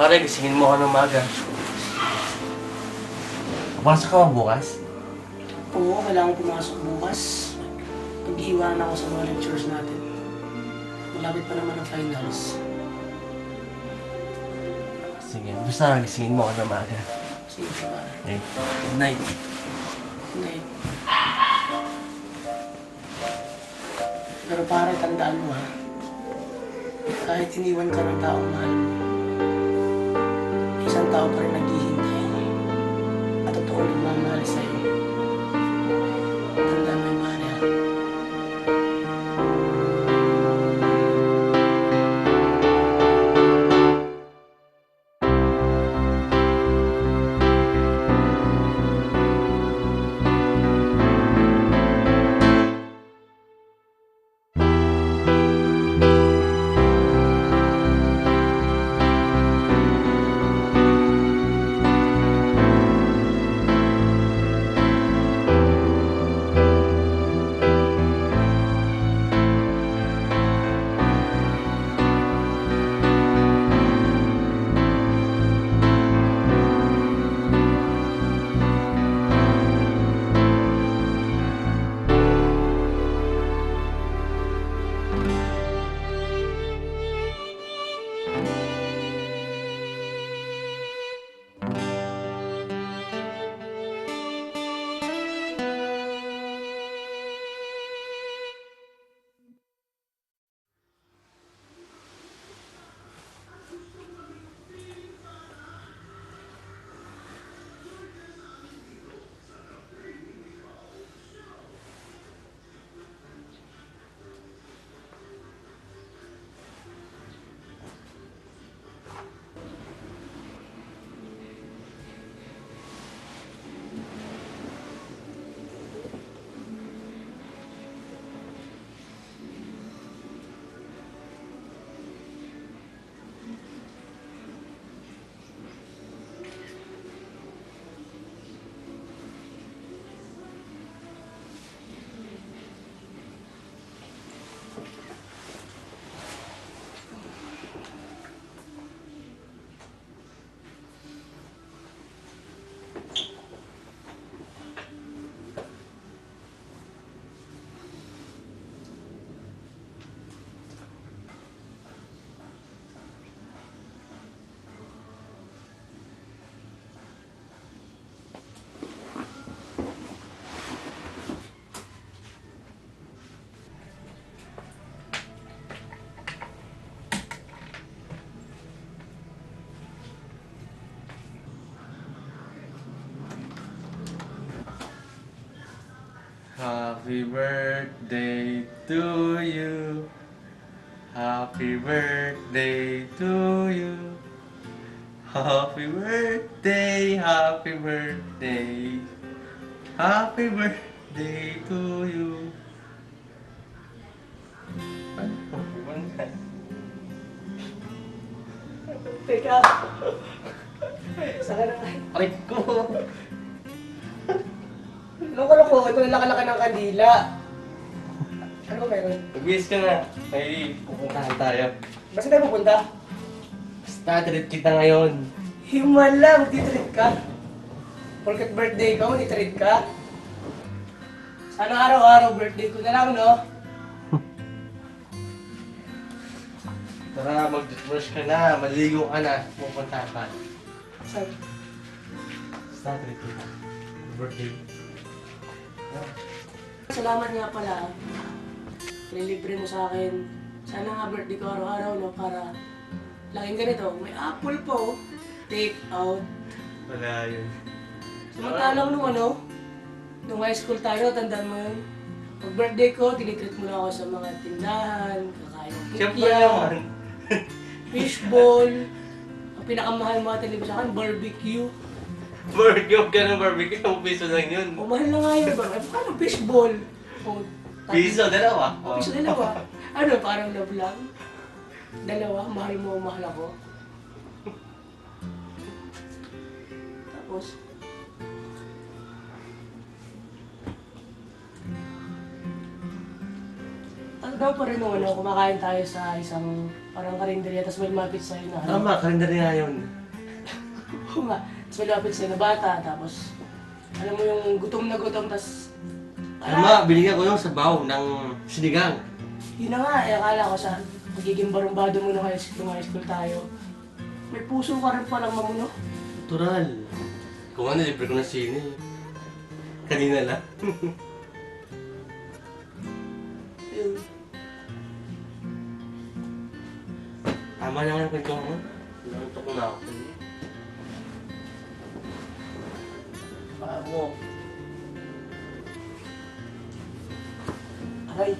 Pare, gisingin mo ako ng maga. Pasok ka ba bukas? Oo, kailangan pumasok bukas. Mag-iiwanan ako sa mga lectures natin. Malapit pa naman ang finals. Sige, basta gisingin mo ako ng maga. Sige, pare. Okay. Good night. Hindi. Pero pare, tandaan mo ha. Kahit iniwan ka ng taong mahal mo, isang tao pa rin naghihintay. At totoo nagmamahal sa'yo. Happy birthday to you. Happy birthday to you. Happy birthday, happy birthday. Happy birthday to you. Teka. Saka na nga. Aray ko! Anong kaloko? Ito na laki ng kandila. Ano ba meron? Mag-wish ka na. May pupuntahan tayo. Basta tayo pupunta? Basta, treat kita ngayon. Himala, magtitreat ka. Porket birthday ko, magtitreat ka. Sana araw-araw birthday ko na lang, no? Tara, mag-brush ka na. Maligo ka na. Pupuntahan tayo. Saan? Basta, treat kita. Birthday. Salamat nga pala. Nilibre mo sa akin. Sana nga birthday ko araw-araw, no? Para laging ganito. May apple po. Take out. Wala yun. Samantalang nung ano, nung high school tayo, tandaan mo yun. Pag birthday ko, tinitreat mo na ako sa mga tindahan, kakain ng Siyempre naman. fishball, ang pinakamahal mga sa akin, barbecue. Barbecue ka ng barbecue. Ang piso lang yun. O mahal na nga yun ba? Eh, paano fishball? O, tati- Piso, dalawa. O, piso dalawa. Ano, parang love lang? Dalawa, mahal mo, mahal ako. Tapos, daw pa rin nung ano, kumakain tayo sa isang parang karinderya, tapos may lumapit sa'yo na ano. Tama, kalendar niya yun. Oo nga. Tapos sa'yo na bata, tapos alam mo yung gutom na gutom, tapos Tama, binigyan ko yung sabaw ng sinigang. Yun na nga, eh, akala ko sa magiging barumbado mo nung high school, nung high school tayo. May puso ka rin palang mamuno. Natural. Kung ano, libre ko ng sini. Kanina lang. Yun. Tama naman ang kwento mo. Nantok na ako. Bago. Aray.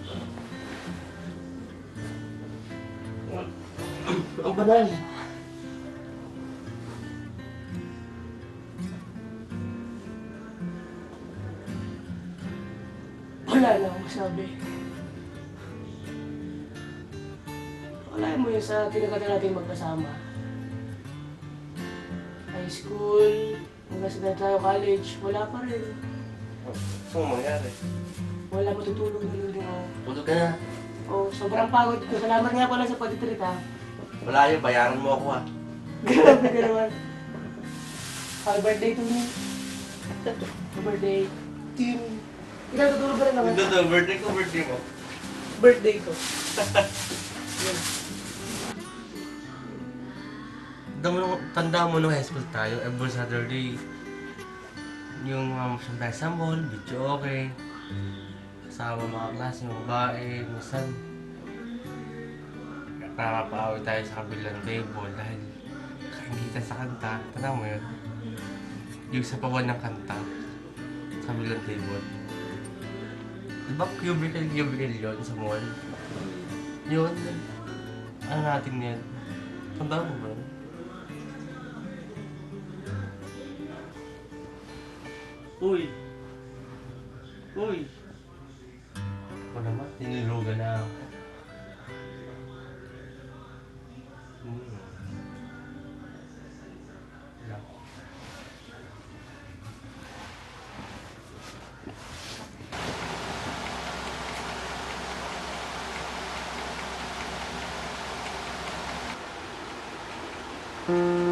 Ang banal. Wala na akong masabi. Wala mo yun sa magkasama. High school, hanggang sa tayo college, wala pa rin. Saan mo mangyari? Wala matutulog na din ako. Tulog ka na. Oh, sobrang pagod ko. Salamat nga pala sa pagtitreat ha. Wala yun, bayaran mo ako ah. Grabe ka naman. Happy birthday to me. Happy birthday. Tim. Ikaw tutulog ka rin naman. Ito to, birthday ko, birthday mo. Birthday ko. Yun. Tanda mo, tanda mo nung high school tayo, every Saturday, yung um, tayo sa mall, video okay. Kasama mga klase, mga babae, minsan. Nakakapaaway tayo sa kabilang table dahil kaingitan sa kanta. Tanda mo yun? Yung sa pawan ng kanta sa kabilang table. Di ba cubicle, cubicle yun sa mall? Yun. Ano natin yan? Tanda mo ba? Uy! Uy! Ako naman, tinilugan na ako. Ừ. Hmm. you.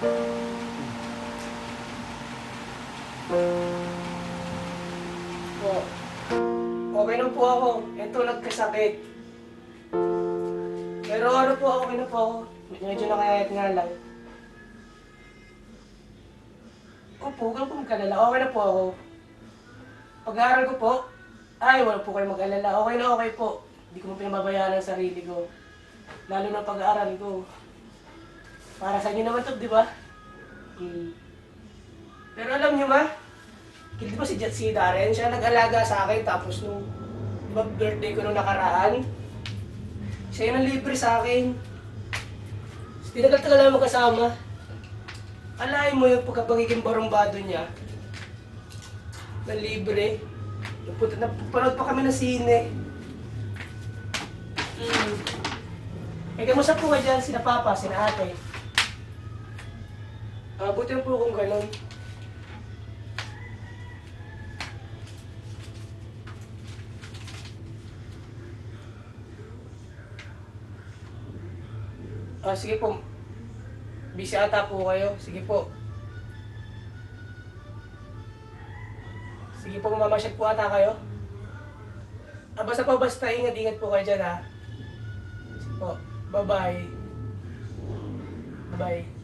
Po. Okay na po ako. Ito nagkasakit. Pero ano po, okay na po ako. Medyo nakayayat nga lang. Opo, huwag po magkalala. Okay na po ako. Pag-aaral ko po, ay, wala po kayo mag-alala. Okay na okay po. Hindi ko mo pinababayaan ang sarili ko. Lalo na pag-aaral ko. Para sa inyo naman to, di ba? Hmm. Pero alam niyo ma, hindi ba si Jet si Darren, siya nag-alaga sa akin tapos nung di ba, birthday ko nung nakaraan, siya yung libre sa akin. Tinagal-tagal namin magkasama. Alain mo yung pagkapagiging barumbado niya. Na libre. Napunta, napanood pa kami ng sine. Mm. Eh, kamusta po kayo dyan? Sina Papa, sina Ate? Ah, buti na po kung ganun. Ah, sige po. Busy ata po kayo. Sige po. Sige po, mamamasyal po ata kayo. Ah, basta po, basta ingat-ingat po kayo dyan ha. Sige po. Bye-bye. Bye-bye.